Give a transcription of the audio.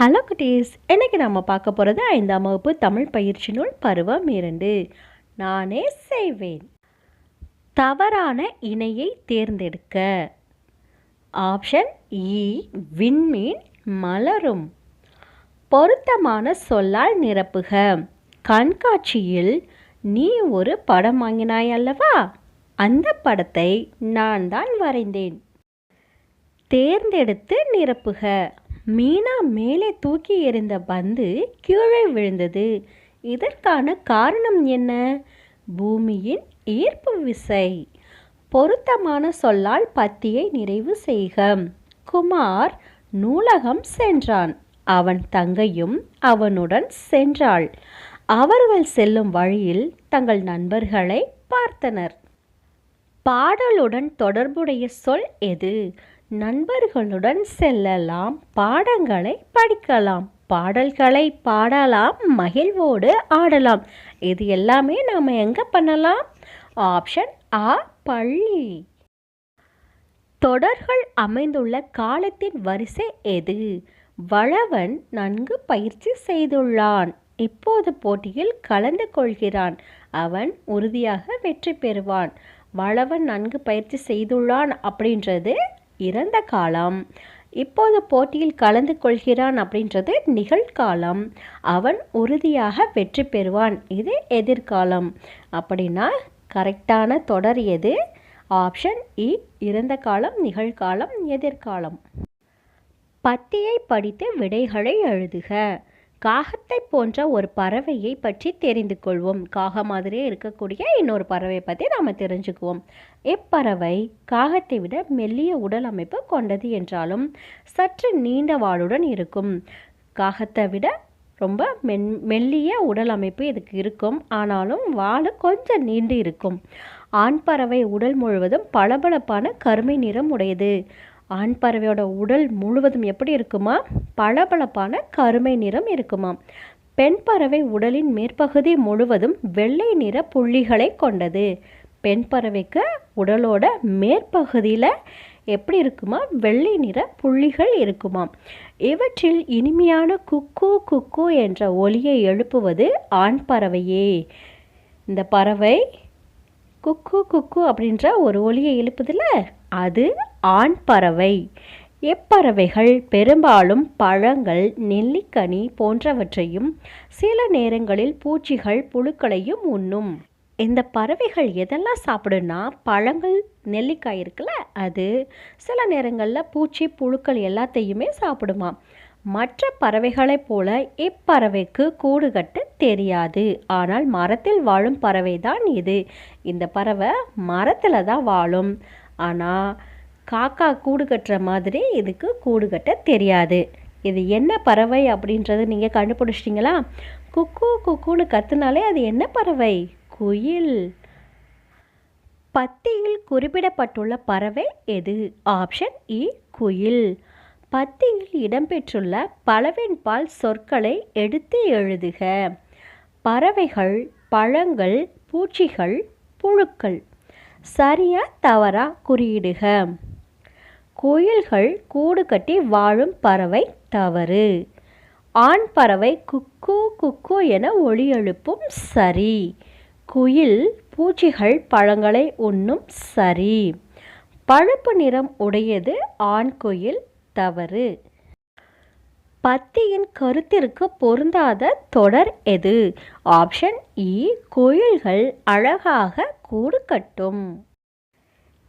Hello குட்டீஸ். இன்றைக்கி நம்ம பார்க்க போகிறது ஐந்தாம் வகுப்பு தமிழ் பயிற்சி நூல் பருவம் இரண்டு. நானே செய்வேன். தவறான இணையை தேர்ந்தெடுக்க. ஆப்ஷன் இ e, விண்மீன் மலரும். பொருத்தமான சொல்லால் நிரப்புக. கண்காட்சியில் நீ ஒரு படம் வாங்கினாய் அல்லவா? அந்த படத்தை நான் தான் வரைந்தேன். தேர்ந்தெடுத்து நிரப்புக. மீனா மேலே தூக்கி எறிந்த பந்து கீழே விழுந்தது. இதற்கான காரணம் என்ன? பூமியின் ஈர்ப்பு விசை. பொருத்தமான சொல்லால் பத்தியை நிறைவு செய்க. குமார் நூலகம் சென்றான். அவன் தங்கையும் அவனுடன் சென்றாள். அவர்கள் செல்லும் வழியில் தங்கள் நண்பர்களை பார்த்தனர். பாடலுடன் தொடர்புடைய சொல் எது? நண்பர்களுடன் செல்லலாம் பாடங்களை படிக்கலாம். பாடல்களை பாடலாம் மகிழ்வோடு ஆடலாம். இது எல்லாமே நாம் எங்கே பண்ணலாம்? ஆப்ஷன் ஆ பள்ளி. தொடர்கள் அமைந்துள்ள காலத்தின் வரிசை எது? வளவன் நன்கு பயிற்சி செய்துள்ளான். இப்போது போட்டியில் கலந்து கொள்கிறான். அவன் உறுதியாக வெற்றி பெறுவான். வளவன் நன்கு பயிற்சி செய்துள்ளான் அப்படின்றது இறந்த காலம். இப்போது போட்டியில் கலந்து கொள்கிறான் அப்படின்றது நிகழ்காலம். அவன் உறுதியாக வெற்றி பெறுவான். இது எதிர்காலம். அப்படின்னா கரெக்டான தொடர் எது? ஆப்ஷன் இ இறந்த காலம் நிகழ்காலம் எதிர்காலம். பத்தியை படித்து விடைகளை எழுதுக. காகத்தை போன்ற ஒரு பறவையை பற்றி தெரிந்து கொள்வோம். காக மாதிரியே இருக்கக்கூடிய இன்னொரு பறவையை பற்றி நாம் தெரிஞ்சுக்குவோம். இப்பறவை காகத்தை விட மெல்லிய உடல் அமைப்பு கொண்டது என்றாலும் சற்று நீண்ட வாளுடன் இருக்கும். காகத்தை விட ரொம்ப மென் மெல்லிய உடல் அமைப்பு இதுக்கு இருக்கும். ஆனாலும் வாழு கொஞ்சம் நீண்டு இருக்கும். ஆண் பறவை உடல் முழுவதும் பளபளப்பான கருமை நிறம் உடையது. ஆண் பறவையோட உடல் முழுவதும் எப்படி இருக்குமா? பளபளப்பான கருமை நிறம் இருக்குமா பெண் பறவை உடலின் மேற்பகுதி முழுவதும் வெள்ளை நிற புள்ளிகளை கொண்டது. பெண் பறவைக்கு உடலோட மேற்பகுதியில் எப்படி இருக்குமா? வெள்ளை நிற புள்ளிகள் இருக்குமா இவற்றில் இனிமையான குக்கு குக்கு என்ற ஒலியை எழுப்புவது ஆண் பறவையே. இந்த பறவை குக்கு குக்கு அப்படின்ற ஒரு ஒலியை எழுப்புதில்ல? அது ஆண் பறவை. எப்பறவைகள் பெரும்பாலும் பழங்கள் நெல்லிக்கனி போன்றவற்றையும் சில நேரங்களில் பூச்சிகள் புழுக்களையும் உண்ணும். இந்த பறவைகள் எதெல்லாம் சாப்பிடுன்னா பழங்கள் நெல்லிக்காய் இருக்குல்ல அது சில நேரங்களில் பூச்சி புழுக்கள் எல்லாத்தையுமே சாப்பிடுமா மற்ற பறவைகளைப் போல இப்பறவைக்கு கூடு கட்ட தெரியாது. ஆனால் மரத்தில் வாழும் பறவை தான் இது. இந்த பறவை மரத்தில் தான் வாழும். ஆனால் காக்கா கூடு கட்டுற மாதிரி இதுக்கு கூடு கட்ட தெரியாது. இது என்ன பறவை அப்படின்றத நீங்கள் கண்டுபிடிச்சிட்டிங்களா? குக்கு குக்குன்னு கத்துனாலே அது என்ன பறவை? குயில். பத்தியில் குறிப்பிடப்பட்டுள்ள பறவை எது? ஆப்ஷன் இ குயில். பத்தியில் இடம்பெற்றுள்ள பழவின்பால் சொற்களை எடுத்து எழுதுக. பறவைகள் பழங்கள் பூச்சிகள் புழுக்கள். சரியா தவறா குறியிடுக. குயில்கள் கூடு கட்டி வாழும் பறவை தவறு. ஆண் பறவை குக்கு குக்கு என ஒளி எழுப்பும் சரி. குயில் பூச்சிகள் பழங்களை உண்ணும் சரி. பழுப்பு நிறம் உடையது ஆண் குயில் தவறு. பத்தியின் கருத்திற்கு பொருந்தாத தொடர் எது? ஆப்ஷன் இ கோயில்கள் அழகாக கூடு கட்டும்.